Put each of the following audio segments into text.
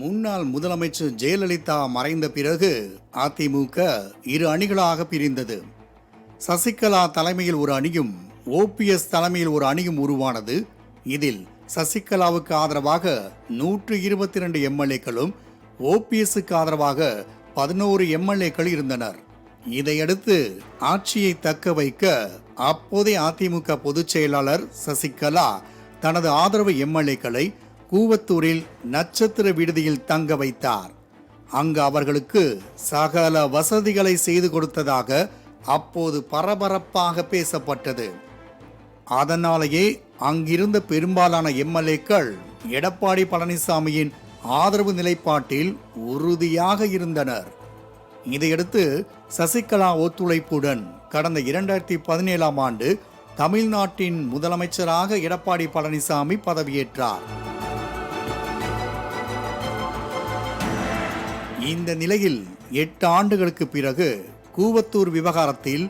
முன்னாள் முதலமைச்சர் ஜெயலலிதா மறைந்த பிறகு அதிமுக இரு அணிகளாக பிரிந்தது. சசிகலா தலைமையில் ஒரு அணியும் ஓபிஎஸ் தலைமையில் ஒரு அணியும் உருவானது. இதில் சசிகலாவுக்கு ஆதரவாக நூற்று இருபத்தி ரெண்டு எம்எல்ஏக்களும் ஓபிஎஸ்க்கு ஆதரவாக பதினோரு எம்எல்ஏக்கள் இருந்தனர். இதையடுத்து ஆட்சியை தக்க வைக்க அப்போதைய அதிமுக பொதுச் செயலாளர் சசிகலா தனது ஆதரவு எம்எல்ஏக்களை கூவத்தூரில் நட்சத்திர விடுதியில் தங்க வைத்தார். அங்கு அவர்களுக்கு சகல வசதிகளை செய்து கொடுத்ததாக அப்போது பரபரப்பாக பேசப்பட்டது. அதனாலேயே அங்கிருந்த பெரும்பாலான எம்எல்ஏக்கள் எடப்பாடி பழனிசாமியின் ஆதரவு நிலைப்பாட்டில் உறுதியாக இருந்தனர். இதையடுத்து சசிகலா ஒத்துழைப்புடன் கடந்த இரண்டாயிரத்தி பதினேழாம் ஆண்டு தமிழ்நாட்டின் முதலமைச்சராக எடப்பாடி பழனிசாமி பதவியேற்றார். இந்த நிலையில் எட்டு ஆண்டுகளுக்கு பிறகு கூவத்தூர் விவகாரத்தில்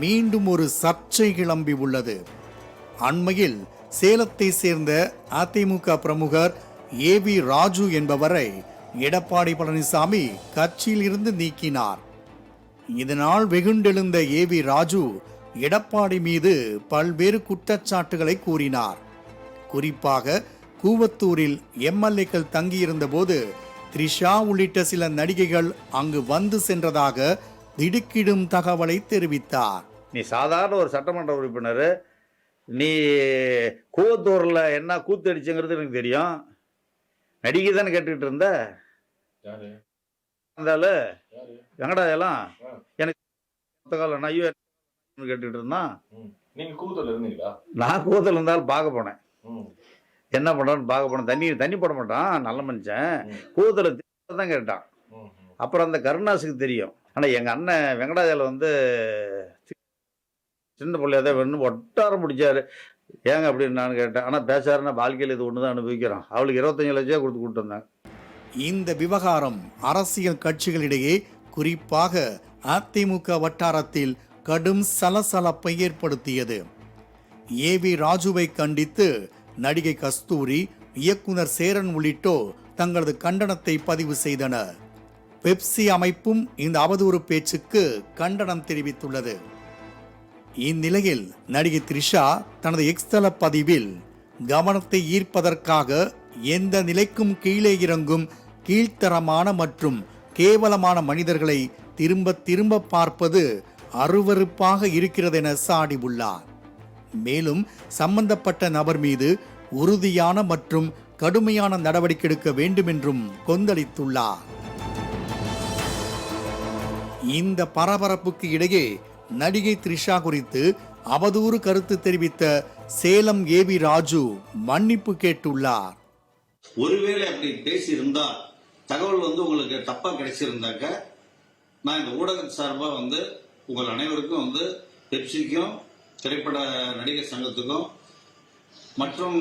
மீண்டும் ஒரு சர்ச்சை கிளம்பி உள்ளது. அண்மையில் சேலத்தை சேர்ந்த அதிமுக பிரமுகர் ஏ வி ராஜு என்பவரை எடப்பாடி பழனிசாமி கட்சியிலிருந்து நீக்கினார். இதனால் வெகுண்டெழுந்த ஏ வி ராஜு எடப்பாடி மீது பல்வேறு குற்றச்சாட்டுகளை கூறினார். குறிப்பாக கூவத்தூரில் எம்எல்ஏக்கள் தங்கியிருந்த போது த்ரிஷா உள்ளிட்ட சில நடிகைகள் அங்கு வந்து சென்றதாக திடுக்கிடும் தகவலை தெரிவித்தார். நீ சாதாரண ஒரு சட்டமன்ற உறுப்பினர். நீ கூவத்தூரில் என்ன கூத்து அடிச்சுங்கிறது எனக்கு தெரியும். நடிகை தானே கேட்டுக்கிட்டு இருந்த? யாரு? இருந்தாலும் யாரு? வெங்கடாஜலம் ஆ. எனக்கு காலம் நான் ஐயோ கேட்டுக்கிட்டு இருந்தான்? ம். நீங்க கூத்துல இருந்தீங்களா? நான் கூவத்தில் இருந்தாலும் பார்க்க போனேன். என்ன பண்ணுறான்னு பார்க்க போனேன் தண்ணி தண்ணி போட மாட்டான். நல்ல மனுஷன். ம். கூவத்தில் தான் கேட்டான். அப்புறம் அந்த கருணாஸுக்கு தெரியும். ஆனால் எங்கள் அண்ணன் வெங்கடாஜலம் வந்து சின்ன பிள்ளையா தான் வேணும் ஒட்டாரம் பிடிச்சாரு. ஏங்க அப்படின்னு நான் கேட்டேன். ஆனால் பேசாருன்னா வாழ்க்கையில் இது ஒன்று தான் அனுபவிக்கிறோம் அவளுக்கு இருபத்தஞ்சு லட்சம் கொடுத்து கூப்பிட்டு வந்தாங்க இந்த விவகாரம் அரசியல் கட்சிகளிடையே குறிப்பாக அதிமுக வட்டாரத்தில் கடும் சலசலப்பை ஏற்படுத்தியது. ஏ வி ராஜுவை கண்டித்து நடிகை கஸ்தூரி இயக்குனர் சேரன் உள்ளிட்டோர் தங்களது கண்டனத்தை பதிவு செய்தனர். பெப்சி அமைப்பும் இந்த அவதூறு பேச்சுக்கு கண்டனம் தெரிவித்துள்ளது. இந்நிலையில் நடிகை த்ரிஷா தனது எக்ஸ்தல பதிவில் கவனத்தை ஈர்ப்பதற்காக எந்த நிலைக்கும் கீழே இறங்கும் கீழ்த்தரமான மற்றும் கேவலமான மனிதர்களை திரும்ப திரும்ப பார்ப்பது அருவருப்பாக இருக்கிறது என சாடி உள்ளார் மேலும் சம்பந்தப்பட்ட நபர் மீது உறுதியான மற்றும் கடுமையான நடவடிக்கை எடுக்க வேண்டும் என்றும் கொந்தளித்துள்ளார். இந்த பரபரப்புக்கு இடையே நடிகை த்ரிஷா குறித்து அவதூறு கருத்து தெரிவித்த சேலம் ஏவி ராஜு மன்னிப்பு கேட்டுள்ளார். ஒருவேளை அப்படி பேசியிருந்தா தகவல் வந்து உங்களுக்கு தப்பா கிடைச்சிருந்தாக்க நான் இந்த ஊடகம் சார்பாக வந்து உங்கள் அனைவருக்கும் வந்து பெப்சிக்கும் திரைப்பட நடிகர் சங்கத்துக்கும் மற்றும்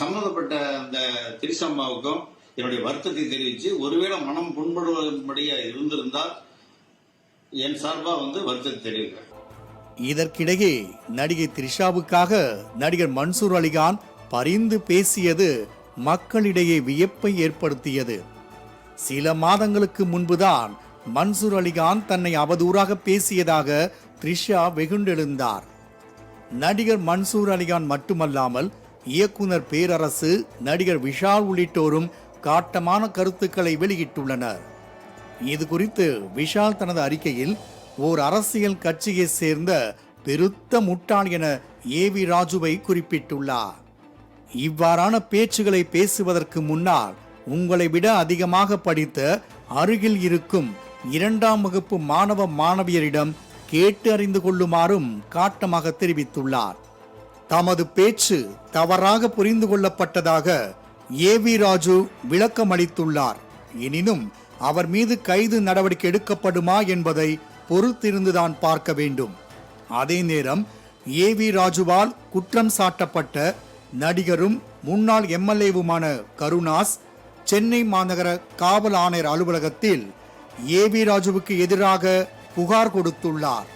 சம்பந்தப்பட்ட அந்த திரிசம்மாவுக்கும் என்னுடைய வருத்தத்தை தெரிவித்து ஒருவேளை மனம் புண்படுவதுபடியா இருந்திருந்தால் என் சார்பாக வந்து வருத்தத்தை தெரிவிக்கிறேன். இதற்கிடையே நடிகை த்ரிஷாவுக்காக நடிகர் மன்சூர் அலிகான் பரிந்து பேசியது மக்களிடையே வியப்பை ஏற்படுத்தியது. சில மாதங்களுக்கு முன்புதான் மன்சூர் அலிகான் தன்னை அவதூறாக பேசியதாக த்ரிஷா வெகுண்டெழுந்தார். நடிகர் மன்சூர் அலிகான் மட்டுமல்லாமல் இயக்குனர் பேரரசு நடிகர் விஷால் உள்ளிட்டோரும் காட்டமான கருத்துக்களை வெளியிட்டுள்ளனர். இது குறித்து விஷால் தனது அறிக்கையில் ஓர் அரசியல் கட்சியை சேர்ந்த பெருத்த முட்டாள் என ஏ வி ராஜுவை குறிப்பிட்டுள்ளார். இவ்வாறான பேச்சுகளை பேசுவதற்கு முன்னால் உங்களை விட அதிகமாக படித்த அருகில் இருக்கும் இரண்டாம் வகுப்பு மாணவ மாணவியரிடம் கேட்டு அறிந்து கொள்ளுமாறும் காட்டமாக தெரிவித்துள்ளார். தமது பேச்சு தவறாக புரிந்து கொள்ளப்பட்டதாக ஏ வி ராஜு விளக்கமளித்துள்ளார். எனினும் அவர் மீது கைது நடவடிக்கை எடுக்கப்படுமா என்பதை பொறுத்திருந்துதான் பார்க்க வேண்டும். அதே நேரம் ஏ வி ராஜுவால் குற்றம் சாட்டப்பட்ட நடிகரும் முன்னாள் எம்எல்ஏவுமான கருணாஸ் சென்னை மாநகர காவல் ஆணையர் அலுவலகத்தில் ஏ வி ராஜுவுக்கு எதிராக புகார் கொடுத்துள்ளார்.